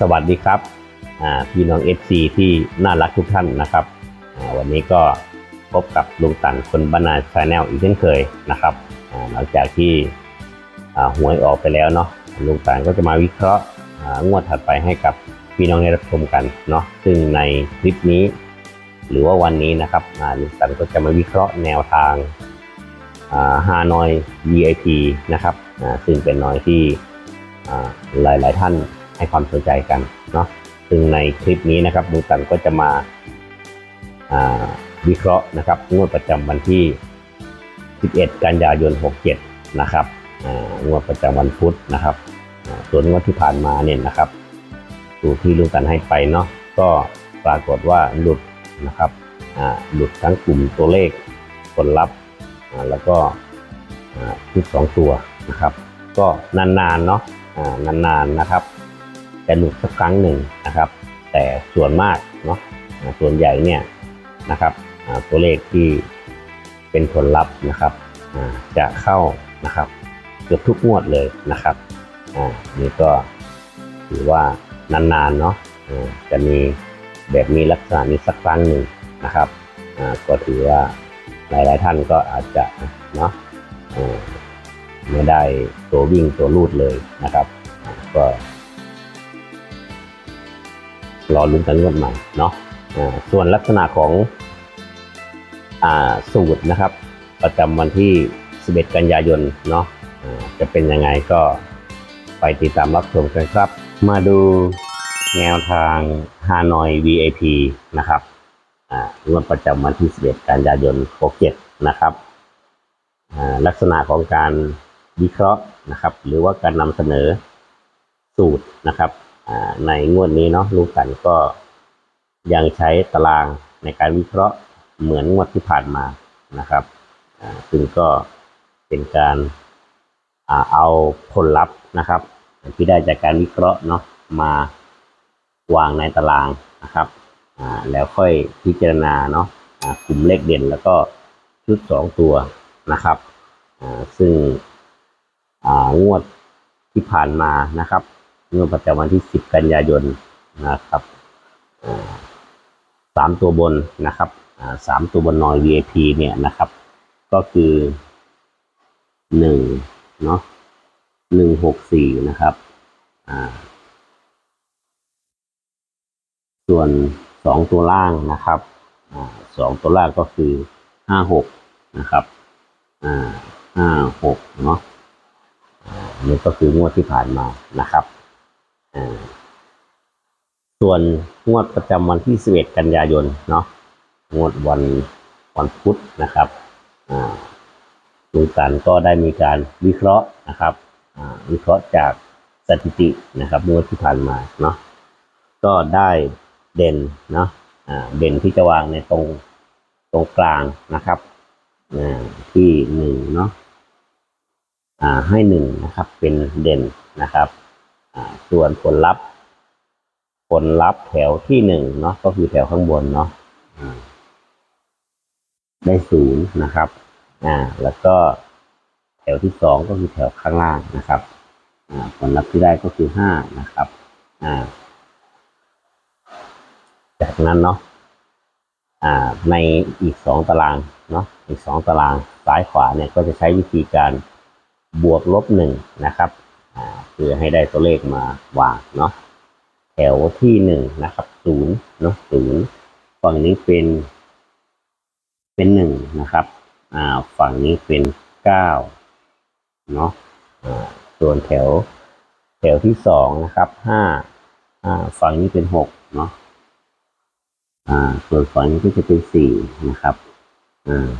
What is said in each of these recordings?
สวัสดีครับพี่น้อง FC ที่น่ารักทุกท่านนะครับ วันนี้ก็พบกับลุงตันคนบรรณาชาแนลอีกเช่นเคยนะครับ หลังจากที่หวยออกไปแล้วเนาะลุงตันก็จะมาวิเคราะห์งวดถัดไปให้กับพี่น้องได้รับชมกันเนาะซึ่งในคลิปนี้ หรือว่าวันนี้นะครับลุงตันก็จะมาวิเคราะห์แนวทางฮานอย VIP นะครับซึ่งเป็นน่อยที่อ่าหลายๆท่าน ให้ความสนใจกันเนาะซึ่งในคลิปนี้นะครับลุงตันก็จะมาวิเคราะห์นะครับงวดประจำวันที่ 11 กันยายน 67 นะครับงวดประจำวันพุธนะครับ ส่วนงวดที่ผ่านมาเนี่ยนะครับสูตรที่ลุงตันให้ไปเนาะก็ปรากฏว่าหลุดนะครับหลุดทั้งกลุ่มตัวเลขผลลัพธ์แล้วก็ชุดสองตัวนะครับ ก็นานๆเนาะนานๆนะครับ จะหลุดสักครั้งหนึ่งนะครับ แต่ส่วนมากเนาะส่วนใหญ่เนี่ยนะครับตัวเลขที่เป็นผลลัพธ์นะครับจะเข้านะครับเกือบทุกงวดเลยนะครับนี่ก็ถือว่านานๆเนาะจะมีแบบมีลักษณะนี้สักครั้งหนึ่งนะครับก็ถือว่าหลายๆท่านก็อาจจะเนาะไม่ได้ตัววิ่งตัวลูดเลยนะครับ ก็ รอลุ้นกันงวดใหม่เนาะส่วนลักษณะของอสูตรนะครับ ประจำวันที่ 11 กันยายนเนาะจะเป็นยังไงก็ไปติดตามรับชมกันครับ มาดูแนวทางฮานอย VIP นะครับงวดประจำวันที่ 11 กันยายน 67 นะครับลักษณะของการวิเคราะห์นะครับ หรือว่าการนำเสนอสูตรนะครับ ในงวดนี้เนาะลูกกันก็ยังใช้ตารางในการวิเคราะห์เหมือนงวดที่ผ่านมานะครับซึ่งก็เป็นการอเอาผลลัพธ์นะครับ ที่ได้จากการวิเคราะห์เนาะมาวางในตารางนะครับแล้วค่อยพิจารณาเนาะกลุ่มเลขเด่นแล้วก็ชุดสองตัวนะครับซึ่งงวดที่ผ่านมานะครับ งวดประจำวันที่ 10 กันยายนนะครับสามตัวบนนะครับสามตัวบนนอย VIP เนี่ยนะครับ ก็คือหนึ่งเนาะหนึ่งหกสี่นะครับส่วนสองตัวล่างนะครับสองตัวล่างก็คือห้าหกนะครับห้าหกเนาะนี่ก็คืองวดที่ผ่านมานะครับ ส่วนงวดประจำวันที่ 11 กันยายนเนาะงวดวันวันพุธนะครับอ่าลุงตันก็ได้มีการวิเคราะห์นะครับวิเคราะห์จากสถิตินะครับงวดที่ผ่านมาเนาะก็ได้เด่นเนาะเด่นที่จะวางในตรงตรงกลางนะครับที่หนึ่งเนาะให้หนึ่งนะครับเป็นเด่นนะครับ ส่วนผลลัพธ์ ผลลัพธ์แถวที่หนึ่งเนาะก็คือแถวข้างบนเนาะได้ศูนย์นะครับ อ่า แล้วก็แถวที่สองก็คือแถวข้างล่างนะครับ อ่า ผลลัพธ์ที่ได้ก็คือห้านะครับ อ่า จากนั้นเนาะ อ่า ในอีกสองตารางเนาะ อีกสองตารางซ้ายขวาเนี่ยก็จะใช้วิธีการบวกลบหนึ่งนะครับ เพื่อให้ได้ตัวเลขมาวางเนาะแถวที่หนึ่งนะครับศูนย์เนาะศูนย์ฝั่งนี้เป็น เป็นหนึ่งนะครับอ่าฝั่งนี้เป็นเก้าเนาะอ่าส่วนแถว แถวที่สองนะครับห้าอ่าฝั่งนี้เป็นหกเนาะอ่าส่วนฝั่งนี้ก็จะเป็นสี่นะครับอ่า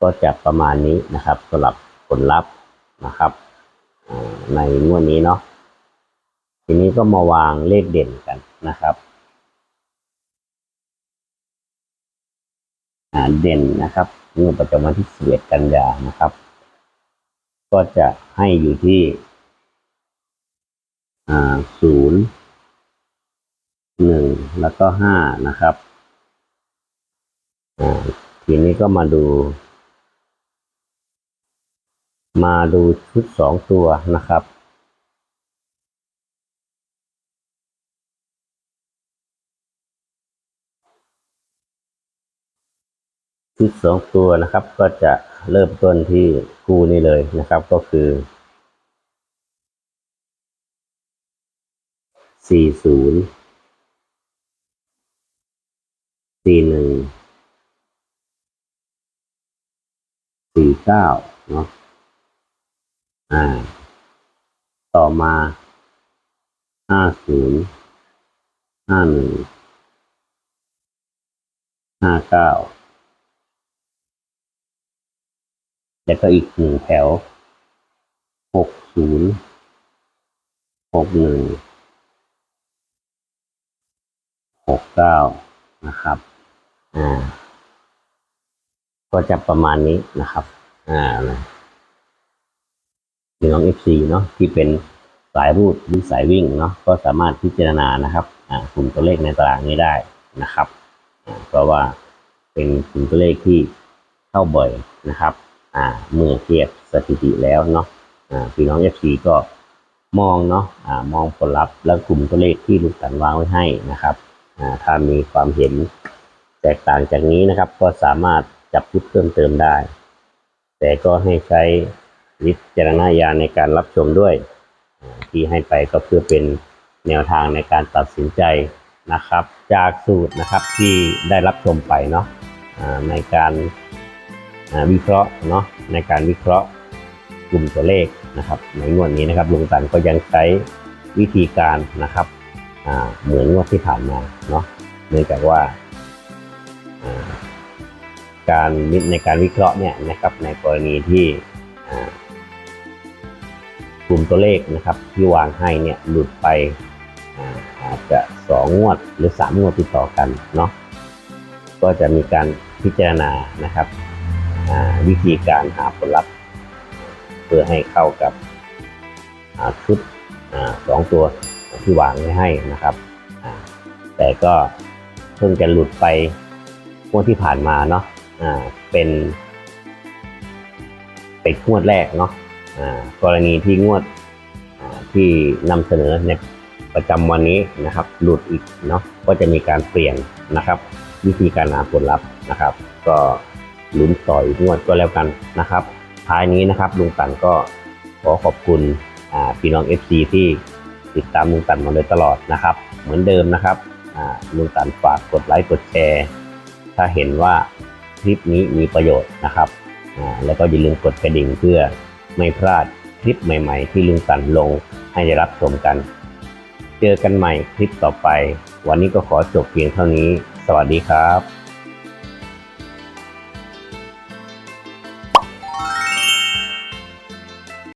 ก็จะประมาณนี้นะครับสำหรับผลลัพธ์นะครับ ในงวดนี้เนาะทีนี้ก็มาวางเลขเด่นกันนะครับเด่นนะครับงวดประจำวันที่11กันยานะครับ ก็จะให้อยู่ที่ศูนย์หนึ่งแล้วก็ห้านะครับทีนี้ก็มาดู มาดูชุดสองตัวนะครับชุดสองตัวนะครับก็จะเริ่มต้นที่คู่นี้เลยนะครับก็คือสี่ศูนย์สี่หนึ่งสี่เก้าเนาะ อ่า ต่อมาห้าศูนย์ห้าหนึ่งห้าเก้าแล้วก็อีกหนึ่งแถวหกศูนย์หกหนึ่งหกเก้านะครับ อ่า ก็จะประมาณนี้นะครับ อ่านะ พี่น้องเอฟซีเนาะที่เป็นสายรูดหรือสายวิ่งเนาะก็สามารถพิจารณานะครับกลุ่มตัวเลขในตารางนี้ได้นะครับ เพราะว่าเป็นกลุ่มตัวเลขที่เข้าบ่อยนะครับเมื่อเทียบสถิติแล้วเนาะพี่น้องเอฟซีก็มองเนาะมองผลลัพธ์และกลุ่มตัวเลขที่ลูกตันวางไว้ให้นะครับถ้ามีความเห็นแตกต่างจากนี้นะครับ ก็สามารถจับชุดเพิ่มเติมได้ แต่ก็ให้ใช้ วิจารณญาณในการรับชมด้วย ที่ให้ไปก็เพื่อเป็นแนวทางในการตัดสินใจนะครับ จากสูตรนะครับที่ได้รับชมไปเนาะในการวิเคราะห์เนาะในการวิเคราะห์กลุ่มตัวเลขนะครับ ในงวดนี้นะครับลุงตันก็ยังใช้วิธีการนะครับเหมือนงวดที่ผ่านมาเนาะเนื่องจากว่าการในการวิเคราะห์เนี่ยนะครับในกรณีที่ ลุ่มตัวเลขนะครับ ที่วางให้เนี่ยหลุดไปอาจจะสองงวดหรือสามงวดติดต่อกันเนาะก็จะมีการพิจารณานะครับวิธีการหาผลลัพธ์เพื่อให้เข้ากับชุดสองตัวที่วางไว้ให้นะครับ แต่ก็เพิ่งจะหลุดไปงวดที่ผ่านมาเนาะเป็นเป็นงวดแรกเนาะ กรณีที่งวดที่นำเสนอในประจำวันนี้นะครับ หลุดอีกเนาะก็จะมีการเปลี่ยนนะครับ วิธีการหาผลลัพธ์นะครับ ก็ลุ้นต่ออีกงวดก็แล้วกันนะครับท้ายนี้นะครับลุงตันก็ขอขอบคุณพี่น้อง FC ที่ติดตามลุงตันมาโดยตลอดนะครับ เหมือนเดิมนะครับลุงตันฝากกดไลค์กดแชร์ ถ้าเห็นว่าคลิปนี้มีประโยชน์นะครับแล้วก็อย่าลืมกดกระดิ่งเพื่อ ไม่พลาดคลิปใหม่ๆ ที่ลุงตันลงให้ได้รับชมกัน เจอกันใหม่คลิปต่อไป วันนี้ก็ขอจบเพียงเท่านี้ สวัสดีครับ